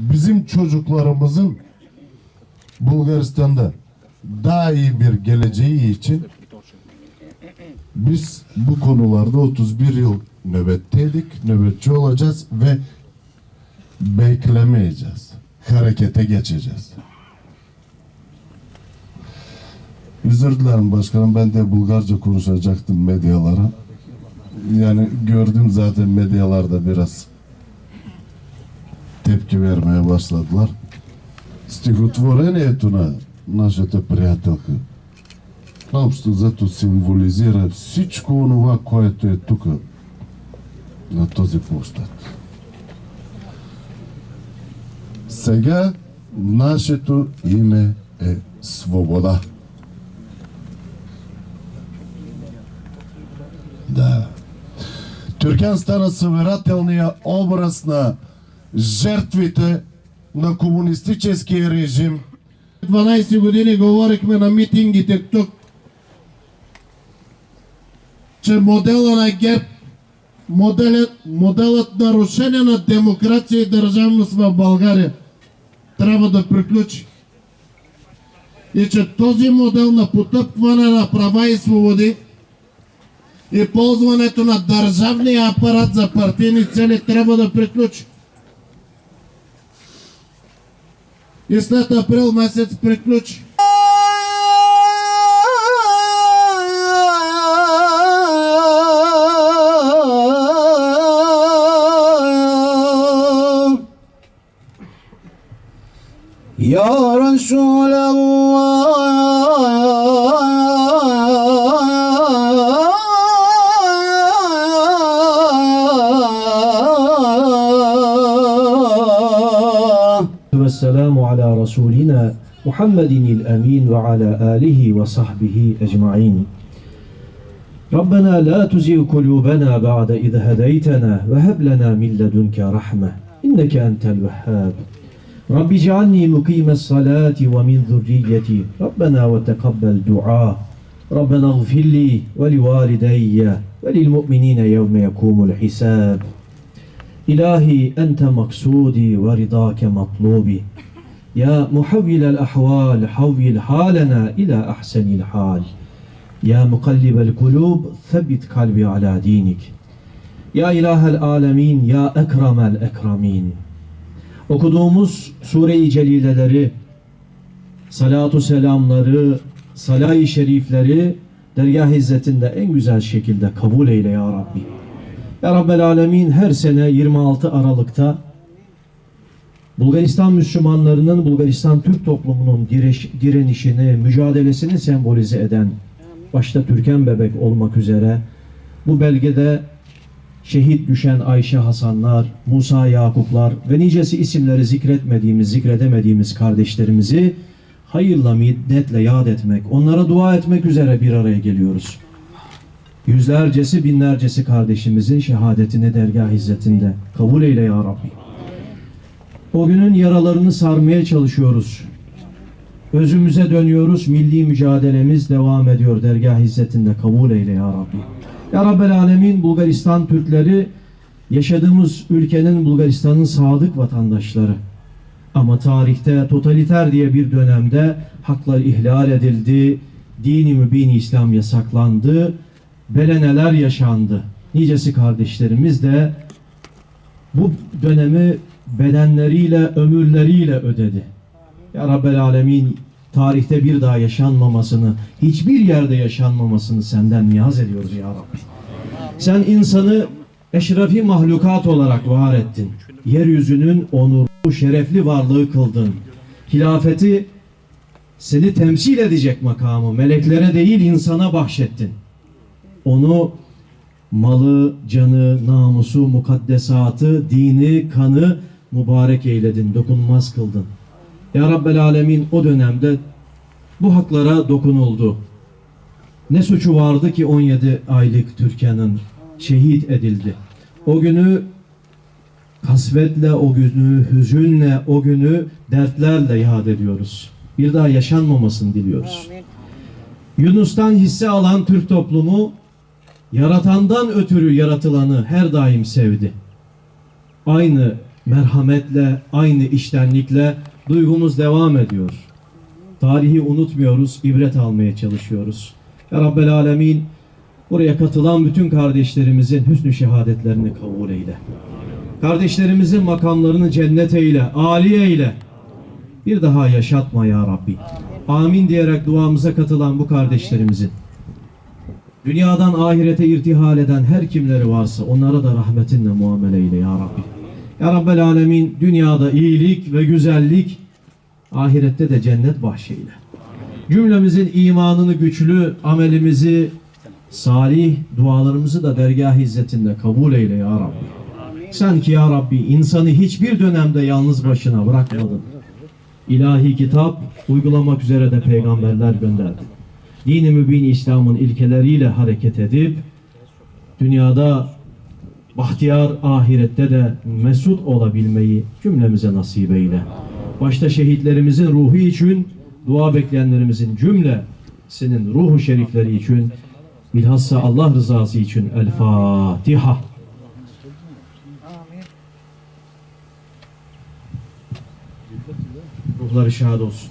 bizim çocuklarımızın Bulgaristan'da daha iyi bir geleceği için biz bu konularda 31 yıl nöbetteydik, nöbetçi olacağız ve beklemeyeceğiz. Harekete geçeceğiz. Özür dilerim başkanım ben de Bulgarca konuşacaktım medyalara. Yani gördüm zaten medyalarda biraz tepki vermeye başladılar. Стихотворението на нашата приятелка общо зато символизира всичко онова, което е тук на този площад. Сега нашето име е Свобода. Да. Тюркян стана събирателния образ на жертвите на комунистическия режим. 12 години говорихме на митингите тук, че модела на ГЕРБ, моделът, моделът нарушение на демокрация и държавност в България трябва да приключи. И че този модел на потъпване на права и свободи и ползването на държавния апарат за партийни цели трябва да приключи. и след април месец приключи. Ya Resulallah والسلام على رسولنا محمد الأمين وعلى آله وصحبه أجمعين. ربنا لا تزغ قلوبنا بعد إذ هديتنا وهب لنا من لدنك رحمة إنك أنت الوهاب. رب اجعلني مقيم الصلاة ومن ذريتي. ربنا وتقبل دعاء. ربنا اغفر لي ولوالدي وللمؤمنين يوم يقوم الحساب. İlahi ente maksudi ve ridake matlubi. Ya muhavvilel ahval havvil halena ila ahsenil hal. Ya mukallibel kulub thabbit kalbi ala dinik. Ya ilahel alemin, ya ekremel ekremin. Okuduğumuz sure-i celileleri, salatu selamları, salay-i şerifleri dergah izzetinde en güzel şekilde kabul eyle ya Rabbi. Ya Rabbel Alemin her sene 26 Aralık'ta Bulgaristan Müslümanlarının Bulgaristan Türk toplumunun direş, direnişini, mücadelesini sembolize eden başta Türkan Bebek olmak üzere bu belgede şehit düşen Ayşe Hasanlar, Musa Yakuplar ve nicesi isimleri zikretmediğimiz, zikredemediğimiz kardeşlerimizi hayırla, minnetle yad etmek, onlara dua etmek üzere bir araya geliyoruz. Yüzlercesi, binlercesi kardeşimizin şehadetini dergah izzetinde kabul eyle ya Rabbi. O günün yaralarını sarmaya çalışıyoruz. Özümüze dönüyoruz, milli mücadelemiz devam ediyor dergah izzetinde kabul eyle ya Rabbi. Ya Rabbel Alemin Bulgaristan Türkleri yaşadığımız ülkenin Bulgaristan'ın sadık vatandaşları. Ama tarihte totaliter diye bir dönemde haklar ihlal edildi, dini mübin İslam yasaklandı, beleneler yaşandı. Nicesi kardeşlerimiz de bu dönemi bedenleriyle, ömürleriyle ödedi. Ya Rabbel Alemin tarihte bir daha yaşanmamasını, hiçbir yerde yaşanmamasını senden niyaz ediyoruz ya Rabbi. Sen insanı eşrefi mahlukat olarak var ettin. Yeryüzünün onurlu, şerefli varlığı kıldın. Hilafeti seni temsil edecek makamı meleklere değil insana bahşettin. Onu malı, canı, namusu, mukaddesatı, dini, kanı mübarek eyledin, dokunmaz kıldın. Ya Rabbel Alemin o dönemde bu haklara dokunuldu. Ne suçu vardı ki 17 aylık Türkan'ın şehit edildi. O günü kasvetle, o günü hüzünle, o günü dertlerle yad ediyoruz. Bir daha yaşanmamasını diliyoruz. Yunus'tan hisse alan Türk toplumu yaratandan ötürü yaratılanı her daim sevdi. Aynı merhametle, aynı iştenlikle duygumuz devam ediyor. Tarihi unutmuyoruz, ibret almaya çalışıyoruz. Ya Rabbel Alemin buraya katılan bütün kardeşlerimizin hüsnü şehadetlerini kabul eyle. Kardeşlerimizin makamlarını cennet eyle, âli eyle. Bir daha yaşatma ya Rabbi. Amin diyerek duamıza katılan bu kardeşlerimizin dünyadan ahirete irtihal eden her kimleri varsa onlara da rahmetinle muamele eyle ya Rabbi. Ya Rabbel Alemin dünyada iyilik ve güzellik ahirette de cennet bahşeyle. Cümlemizin imanını güçlü, amelimizi salih, dualarımızı da dergah izzetinde kabul eyle ya Rabbi. Sen ki ya Rabbi insanı hiçbir dönemde yalnız başına bırakmadın. İlahi kitap uygulamak üzere de peygamberler gönderdin. Dini mübin İslam'ın ilkeleriyle hareket edip dünyada bahtiyar ahirette de mesut olabilmeyi cümlemize nasip eyle. Başta şehitlerimizin ruhu için, dua bekleyenlerimizin cümlesinin ruhu şerifleri için, bilhassa Allah rızası için El Fatiha. Ruhları şad olsun.